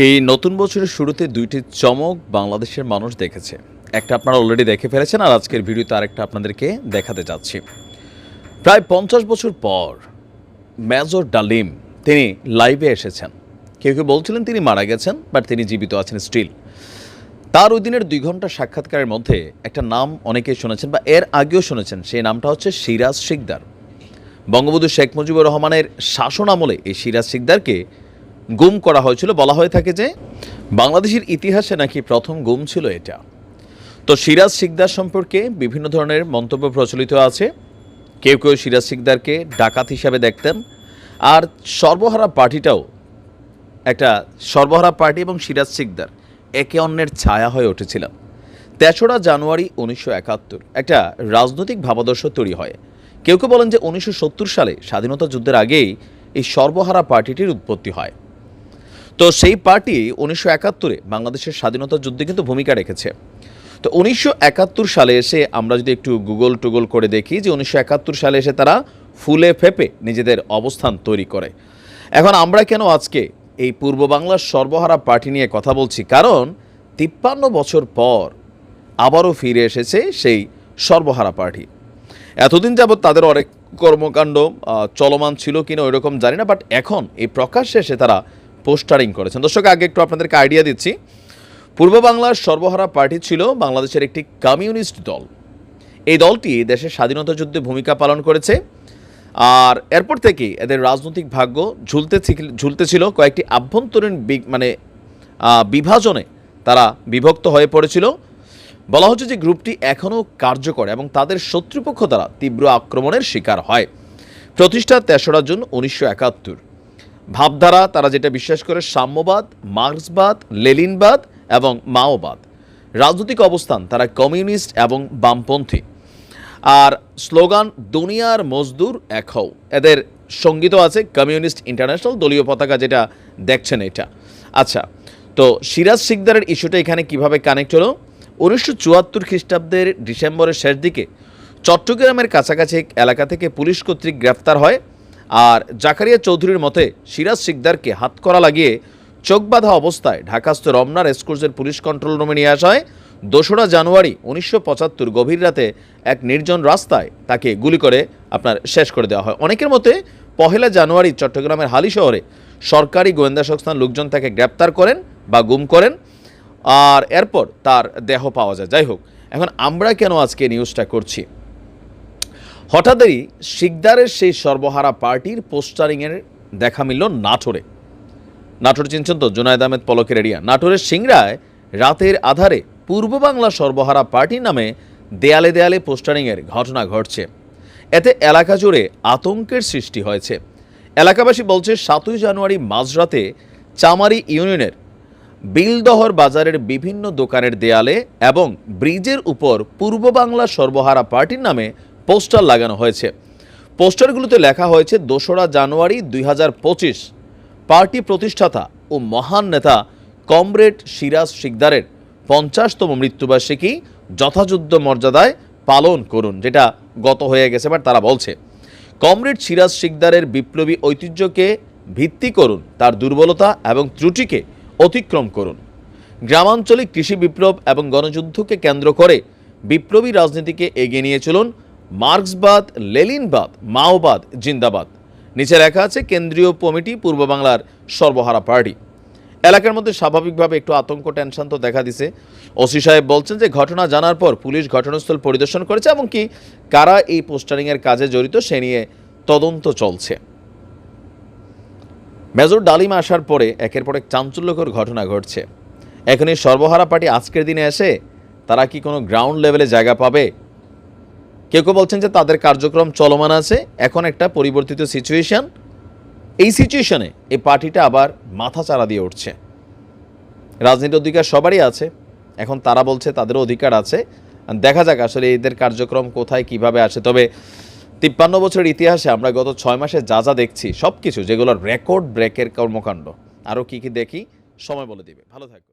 এই নতুন বছরের শুরুতে দুইটি চমক বাংলাদেশের মানুষ দেখেছে। একটা আপনারা অলরেডি দেখে ফেলেছেন, আর আজকের ভিডিওতে আরেকটা আপনাদেরকে দেখাতে যাচ্ছি। প্রায় পঞ্চাশ বছর পর মেজর ডালিম তিনি লাইভে এসেছেন। কেউ কেউ বলছিলেন তিনি মারা গেছেন বাট তিনি জীবিত আছেন স্টিল তার ওই দিনের দুই ঘণ্টা সাক্ষাৎকারের মধ্যে একটা নাম অনেকেই শুনেছেন, বা এর আগেও শুনেছেন, সেই নামটা হচ্ছে সিরাজ শিকদার। বঙ্গবন্ধু শেখ মুজিবুর রহমানের শাসন আমলে এই সিরাজ শিকদারকে গুম করা হয়েছিল। বলা হয়ে থাকে যে বাংলাদেশের ইতিহাসে নাকি প্রথম গুম ছিল এটা। তো সিরাজ সিকদার সম্পর্কে বিভিন্ন ধরনের মন্তব্য প্রচলিত আছে। কেউ কেউ সিরাজ সিকদারকে ডাকাত হিসাবে দেখতেন। আর সর্বহারা পার্টিটাও একটা সর্বহারা পার্টি এবং সিরাজ সিকদার একে অন্যের ছায়া হয়ে উঠেছিল। তেসরা জানুয়ারি উনিশশো একাত্তর একটা রাজনৈতিক ভাবাদর্শ তৈরি হয়। কেউ কেউ বলেন যে উনিশশো সত্তর সালে স্বাধীনতা যুদ্ধের আগেই এই সর্বহারা পার্টিটির উৎপত্তি হয়। তো সেই পার্টি উনিশশো একাত্তরে বাংলাদেশের স্বাধীনতা যুদ্ধে কিন্তু ভূমিকা রেখেছে। তো উনিশশো একাত্তর সালে এসে আমরা যদি একটু গুগল টুগল করে দেখি যে উনিশশো একাত্তর সালে এসে তারা ফুলে ফেপে নিজেদের অবস্থান তৈরি করে। এখন আমরা কেন আজকে এই পূর্ব বাংলার সর্বহারা পার্টি নিয়ে কথা বলছি? কারণ তিপ্পান্ন বছর পর আবারও ফিরে এসেছে সেই সর্বহারা পার্টি। এতদিন যাবৎ তাদের অনেক কর্মকাণ্ড চলমান ছিল কিনা ওই রকম জানি না বাট এখন এই প্রকাশ্যে এসে তারা পোস্টারিং করেছেন। দর্শক, আগে একটু আপনাদেরকে আইডিয়া দিচ্ছি। পূর্ব বাংলার সর্বহারা পার্টি ছিল বাংলাদেশের একটি কমিউনিস্ট দল। এই দলটি দেশের স্বাধীনতা যুদ্ধে ভূমিকা পালন করেছে। আর এরপর থেকে এদের রাজনৈতিক ভাগ্য ঝুলতে ঝুলতে ছিল কয়েকটি আভ্যন্তরীণ মানে বিভাজনে তারা বিভক্ত হয়ে পড়েছিল। বলা হচ্ছে যে গ্রুপটি এখনও কার্যকর এবং তাদের শত্রুপক্ষ দ্বারা তীব্র আক্রমণের শিকার হয়। প্রতিষ্ঠা তেসরা জুন উনিশশো একাত্তর। ভাবধারা, তারা যেটা বিশ্বাস করে, সাম্যবাদ, মার্ক্সবাদ লেলিনবাদ এবং মাওবাদ। রাজনৈতিক অবস্থান, তারা কমিউনিস্ট এবং বামপন্থী। আর স্লোগান, দুনিয়ার মজদুর এক হও। এদের সংগীত আছে, কমিউনিস্ট ইন্টারন্যাশনাল দলীয় পতাকা যেটা দেখছেন এটা। আচ্ছা তো সিরাজ শিকদারের ইস্যুটা এখানে কীভাবে কানেক্ট হলো? উনিশশো চুয়াত্তর খ্রিস্টাব্দের ডিসেম্বরের শেষ দিকে চট্টগ্রামের কাছাকাছি এলাকা থেকে পুলিশ কর্তৃক গ্রেফতার হয় আর জাকারিয়া চৌধুরীর মতে সিরাজ শিকদারকে হাত করা লাগিয়ে চোখ বাঁধা অবস্থায় ঢাকাস্থ রমনা রেসকোর্সের পুলিশ কন্ট্রোল রুমে নিয়ে আসা হয় দোসরা জানুয়ারি উনিশশো পঁচাত্তর গভীর রাতে এক নির্জন রাস্তায় তাকে গুলি করে আপনার শেষ করে দেওয়া হয়। অনেকের মতে পহেলা জানুয়ারি চট্টগ্রামের হালি শহরে সরকারি গোয়েন্দা সংস্থার লোকজন তাকে গ্রেপ্তার করেন বা গুম করেন আর এরপর তার দেহ পাওয়া যায়। যাই হোক, এখন আমরা কেন আজকে নিউজটা করছি? হঠাৎই শিকদারের সেই সর্বহারা পার্টির পোস্টারিংয়ের দেখা মিলল নাটোরে। নাটোর চিনছেন তো, জুনায়দ আহমেদ পলকের এরিয়া। নাটোরের সিংড়ায় রাতের আধারে পূর্ব বাংলা সর্বহারা পার্টি নামে দেয়ালে দেয়ালে পোস্টারিংয়ের ঘটনা ঘটছে। এতে এলাকা জুড়ে আতঙ্কের সৃষ্টি হয়েছে। এলাকাবাসী বলছে, সাতই জানুয়ারি মাঝরাতে চামারি ইউনিয়নের বিলদহর বাজারের বিভিন্ন দোকানের দেয়ালে এবং ব্রিজের উপর পূর্ব বাংলা সর্বহারা পার্টির নামে পোস্টার লাগানো হয়েছে। পোস্টারগুলোতে লেখা হয়েছে, দোসরা জানুয়ারি দুই হাজার পঁচিশ, পার্টি প্রতিষ্ঠাতা ও মহান নেতা কমরেড সিরাজ শিকদারের পঞ্চাশতম মৃত্যুবার্ষিকী যথাযুদ্ধ মর্যাদায় পালন করুন, যেটা গত হয়ে গেছে বাট তারা বলছে। কমরেড সিরাজ শিকদারের বিপ্লবী ঐতিহ্যকে ভিত্তি করুন, তার দুর্বলতা এবং ত্রুটিকে অতিক্রম করুন। গ্রামাঞ্চলিক কৃষি বিপ্লব এবং গণযুদ্ধকে কেন্দ্র করে বিপ্লবী রাজনীতিকে এগিয়ে নিয়ে চলুন মার্ক্সবাদ, লেলিনবাদ, মাওবাদ, জিন্দাবাদ। নিচে লেখা আছে, কেন্দ্রীয় কমিটি পূর্ব বাংলার সর্বহারা পার্টি। এলাকার মধ্যে স্বাভাবিকভাবে একটু আতঙ্ক, টেনশন তো দেখা দিছে। ওসি সাহেব বলছেন যে, ঘটনা জানার পর পুলিশ ঘটনাস্থল পরিদর্শন করেছে এবং কি কারা এই পোস্টারিংয়ের কাজে জড়িত সে নিয়ে তদন্ত চলছে। মেজর ডালিম আসার পরে একের পর এক চাঞ্চল্যকর ঘটনা ঘটছে। এখন এই সর্বহারা পার্টি আজকের দিনে এসে তারা কি কোনো গ্রাউন্ড লেভেলে জায়গা পাবে? কেউ কেউ বলছেন যে তাদের কার্যক্রম চলমান আছে। এখন একটা পরিবর্তিত সিচুয়েশান এই সিচুয়েশনে এই পার্টিটা আবার মাথা চারা দিয়ে উঠছে। রাজনীতির অধিকার সবারই আছে। এখন তারা বলছে তাদেরও অধিকার আছে। দেখা যাক আসলে এদের কার্যক্রম কোথায়, কীভাবে আসে তবে তিপ্পান্ন বছরের ইতিহাসে আমরা গত ছয় মাসে যা যা দেখছি সব কিছু যেগুলোর রেকর্ড ব্রেকের কর্মকাণ্ড, আরও কি কি দেখি, সময় বলে দিবে। ভালো থাকবে